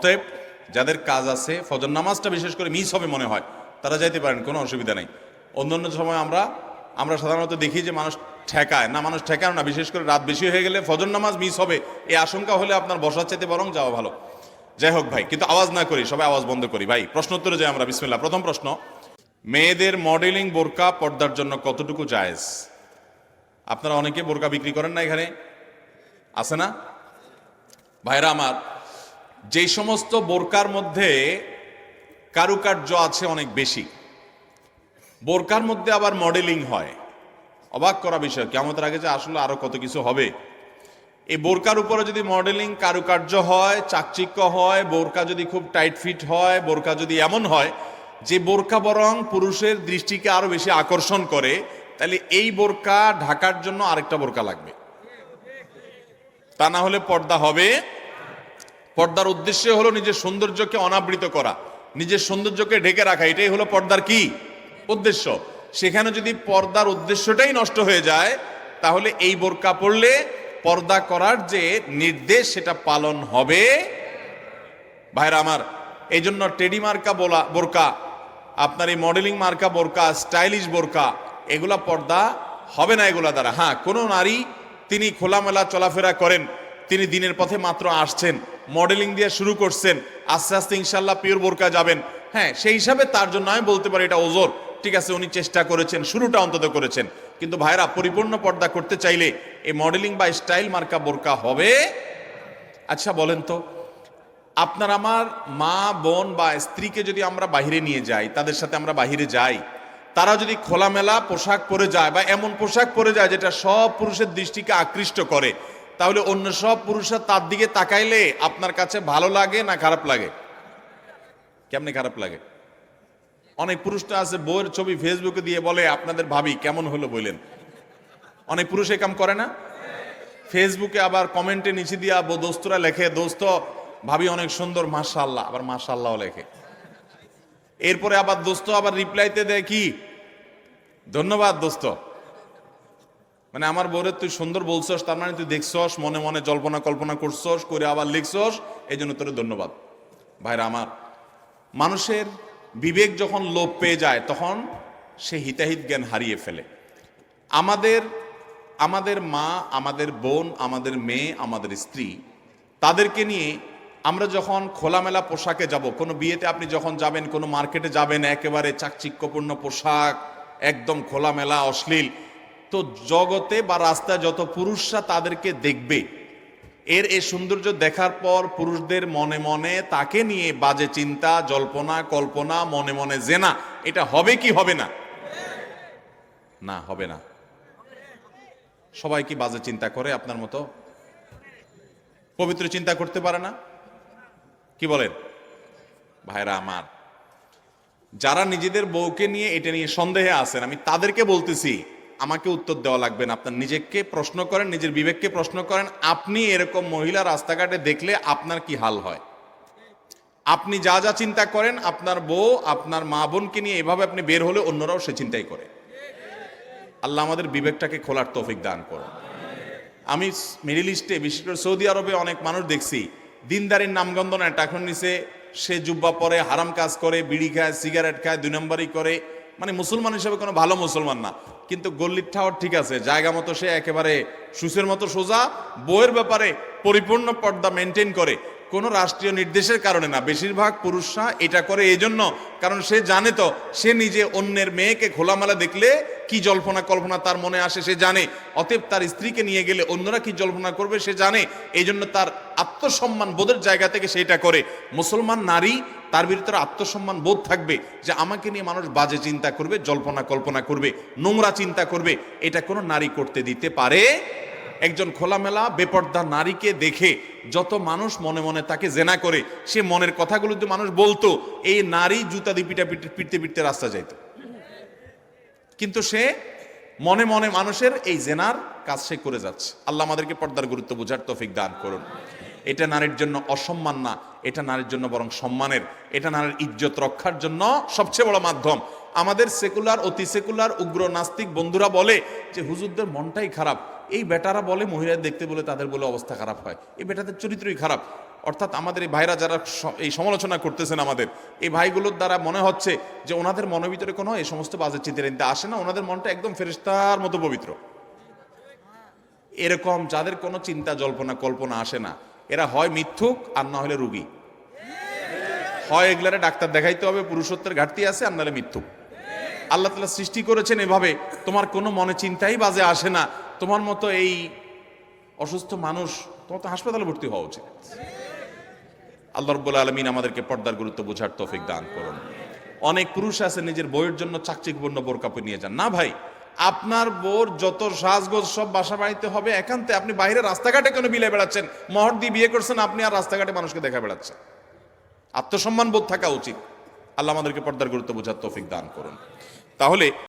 অতএব যাদের কাজ আছে, ফজর নামাজটা বিশেষ করে মিস হবে মনে হয়, তারা যাইতে পারেন, কোনো অসুবিধা নেই। অন্যান্য সময় আমরা আমরা সাধারণত দেখি যে মানুষ ঠেকায়। না, মানুষ ঠেকায় না, বিশেষ করে রাত বেশি হয়ে গেলে ফজর নামাজ মিস হবে এই আশঙ্কা হলে আপনার বসার চাইতে বরং যাওয়া ভালো। যাই হোক ভাই, কিন্তু আওয়াজ না করি, সবাই আওয়াজ বন্ধ করি। ভাই প্রশ্ন উত্তরে যাই আমরা, বিসমিল্লাহ। প্রথম প্রশ্ন, মেয়েদের মডেলিং বোরকা পর্দার জন্য কতটুকু জায়েজ? আপনারা অনেকে বোরকা বিক্রি করেন না এখানে? আছে না? ভাইরা আমার যেই সমস্ত বোরকার মধ্যে কারুকার্য আছে অনেক বেশি। বোরকার মধ্যে আবার মডেলিং হয়। অবাক করা বিষয় কেমন আগে যে আসলে আরও কত কিছু হবে। এই বোরকার উপরে যদি মডেলিং কারুকার্য হয়, চাকচিক্য হয়, বোরকা যদি খুব টাইট ফিট হয়, বোরকা যদি এমন হয়, যে বোরকা বরং পুরুষের দৃষ্টিকে আরও বেশি আকর্ষণ করে, তাহলে এই বোরকা ঢাকার জন্য আরেকটা বোরকা লাগবে। তা না হলে পর্দা হবে পর্দার উদ্দেশ্য হলো নিজের সৌন্দর্যকে অনাবৃত করা, নিজের সৌন্দর্যকে ঢেকে রাখা, এটাই হলো পর্দার কি? উদ্দেশ্য। সেখানে যদি পর্দার উদ্দেশ্যটাই নষ্ট হয়ে যায়, তাহলে এই বোরকা পড়লে পর্দা করার যে নির্দেশ, সেটা পালন হবে। ভাইরা আমার এই জন্য টেডি মার্কা বলা, বোরকা, আপনার এই মডেলিং মার্কা বোরকা, স্টাইলিশ বোরকা, এগুলা পর্দা হবে না এগুলা দ্বারা। হ্যাঁ কোনো নারী, তিনি খোলামেলা চলাফেরা করেন, তিনি দিনের পথে মাত্র আসছেন। মডেলিং দিয়ে শুরু করছেন। আস্তে আস্তে ইনশাল্লাহ পিওর বোরকা যাবেন। হ্যাঁ সেই হিসাবে তার জন্য আমি বলতে পারি এটা ওজোর ঠিক আছে, উনি চেষ্টা করেছেন, শুরুটা অন্তত করেছেন। কিন্তু ভাইরা, পরিপূর্ণ পর্দা করতে চাইলে এই মডেলিং বা স্টাইল মার্কা বোরকা হবে? আচ্ছা বলেন তো, আপনার আমার মা, বোন বা স্ত্রীকে যদি আমরা বাহিরে নিয়ে যাই, তাদের সাথে আমরা বাহিরে যাই, তারা যদি খোলামেলা পোশাক পরে যায় বা এমন পোশাক পরে যায় যেটা সব পুরুষের দৃষ্টিকে আকৃষ্ট করে তাহলে অন্য সব পুরুষরা তার দিকে তাকাইলে আপনার কাছে ভালো লাগে না খারাপ লাগে? কেমনি খারাপ লাগে? অনেক পুরুষটা আছে বইয়ের ছবি ফেসবুকে দিয়ে বলে, আপনাদের ভাবি কেমন হলো? বললেন। অনেক পুরুষ কাম করে না? ফেসবুকে আবার কমেন্টে নিচে দিয়া বো- দোস্তরা লেখে, দোস্ত, ভাবি অনেক সুন্দর মাশাল্লাহ আবার মাশাল্লাহ লেখে। এরপরে আবার দোস্ত আবার রিপ্লাইতে দেয় কি? ধন্যবাদ দোস্ত। মানে আমার বউরে তুই সুন্দর বলছস, তার মানে তুই দেখছস, মনে মনে জল্পনা কল্পনা করছস, করে আবার লিখছস, এই জন্য তোর ধন্যবাদ। ভাইরা আমার, মানুষের বিবেক যখন লোপ পেয়ে যায়, তখন সে হিতাহিত জ্ঞান হারিয়ে ফেলে। আমাদের আমাদের মা, আমাদের বোন, আমাদের মেয়ে, আমাদের স্ত্রী, তাদেরকে নিয়ে আমরা যখন খোলামেলা পোশাকে যাব, কোনো বিয়েতে আপনি যখন যাবেন, কোনো মার্কেটে যাবেন, একেবারে চাকচিক্যপূর্ণ পোশাক, একদম খোলামেলা, অশ্লীল তো জগতে বা রাস্তায় যত পুরুষরা তাদেরকে দেখবে, এর এই সৌন্দর্য দেখার পর পুরুষদের মনে মনে তাকে নিয়ে বাজে চিন্তা, জল্পনা, কল্পনা, মনে মনে জেনা, এটা হবে কি হবে না? না, হবে না। সবাই কি বাজে চিন্তা করে আপনার মতো? পবিত্র চিন্তা করতে পারে না? কি বলেন? ভাইরা আমার, যারা নিজেদের বউকে নিয়ে এটা নিয়ে সন্দেহে আছেন, আমি তাদেরকে বলতেছি আমাকে উত্তর দেওয়া লাগবে না। আপনার নিজেকে প্রশ্ন করেন, নিজের বিবেককে প্রশ্ন করেন, আপনি এরকম মহিলা রাস্তাঘাটে দেখলে আপনার কি হাল হয়? আপনি যা যা চিন্তা করেন, আপনার বউ, আপনার মা বোনকে নিয়ে এভাবে আপনি বের হলে অন্যরাও সে চিন্তাই করে। আল্লাহ আমাদের বিবেকটাকে খোলার তৌফিক দান করুন। আমি মিডিল ইস্টে, বিশেষ করে সৌদি আরবে অনেক মানুষ দেখছি, দিনদারির নামগন্ধ না টাকুন নিচে সে জুব্বা পরে হারাম কাজ করে, বিড়ি খায়, সিগারেট খায়, দুই নম্বরই করে মানে মুসলমান হিসেবে কোনো ভালো মুসলমান না। কিন্তু গল্লির ঠাওয়ার ঠিক আছে, জায়গা মতো সে একেবারে সুসের মতো সোজা, বইয়ের ব্যাপারে পরিপূর্ণ পর্দা মেনটেন করে। কোনো রাষ্ট্রীয় নির্দেশের কারণে না, বেশিরভাগ পুরুষরা এটা করে এই জন্য কারণ সে জানে তো, সে নিজে অন্যের মেয়েকে খোলামেলা দেখলে কি জল্পনা কল্পনা তার মনে আসে সে জানে। অতএব তার স্ত্রীকে নিয়ে গেলে অন্যরা কি জল্পনা করবে সে জানে। এই জন্য তার আত্মসম্মান বোধের জায়গা থেকে সেটা করে। মুসলমান নারী, তার ভিতরে আত্মসম্মান বোধ থাকবে যে আমাকে নিয়ে মানুষ বাজে চিন্তা করবে, জল্পনা কল্পনা করবে, নোংরা চিন্তা করবে। এটা কোনো নারী করতে দিতে পারে। একজন খোলামেলা, বেপর্দা নারীকে দেখে যত মানুষ মনে মনে তাকে জেনা করে, সে মনের কথাগুলো যদি মানুষ বলতো, এই নারী জুতা দিয়ে পিটা পিটে পিটতে পিটতে রাস্তা যাইত। কিন্তু সে মনে মনে মানুষের এই জেনার কাজ সে করে যাচ্ছে। আল্লাহ আমাদেরকে পর্দার গুরুত্ব বোঝার তৌফিক দান করুন। এটা নারীর জন্য অসম্মান না, এটা নারীর জন্য বরং সম্মানের, এটা নারীর ইজ্জত রক্ষার জন্য সবচেয়ে বড় মাধ্যম। আমাদের সেকুলার, অতি সেকুলার, উগ্র, নাস্তিক বন্ধুরা বলে যে, হুজুরদের মনটাই খারাপ। এই বেটারা বলে মহিলা দেখতে বলে তাদের বলে অবস্থা খারাপ হয়। এই বেটাদের চরিত্রই খারাপ। অর্থাৎ আমাদের এই ভাইরা যারা এই সমালোচনা করতেছেন আমাদের, এই ভাইগুলোর দ্বারা মনে হচ্ছে যে, ওনাদের মনের ভিতরে কোনো এই সমস্ত বাজে চিন্তা আসে না, ওনাদের মনটা একদম ফেরিস্তার মতো পবিত্র। এরকম যাদের কোনো চিন্তা জল্পনা কল্পনা আসে না এরা হয় মিথ্যুক আর না হলে রুগী। হয় এগুলারে ডাক্তার দেখাইতে হবে, পুরুষত্বের ঘাটতি আছে, আর নাহলে মিথ্যুক। আল্লাহ তালা সৃষ্টি করেছেন এভাবে। তোমার কোনো মনে চিন্তাই বাজে আসে না। তোমার মতো এই অসুস্থ মানুষ, তোমার তো হাসপাতালে ভর্তি হওয়া উচিত। আল্লাহ রব্বুল আলমিন আমাদেরকে পর্দার গুরুত্ব বোঝার তৌফিক দান করুন। অনেক পুরুষ আছে, নিজের বইয়ের জন্য চাকচিকপূর্ণ বোর কাপড় নিয়ে যান। না ভাই আপনার বোর যত সাজগোজ সব বাসা বাড়িতে হবে, একান্তে আপনি বাইরে রাস্তাঘাটে কেন বিলে বেড়াচ্ছেন? মহর দিয়ে বিয়ে করছেন, আপনি আর রাস্তাঘাটে মানুষকে দেখা বেড়াচ্ছেন। আত্মসম্মান বোধ থাকা উচিত। আল্লাহ আমাদেরকে পর্দার গুরুত্ব বোঝার তৌফিক দান করুন। তাহলে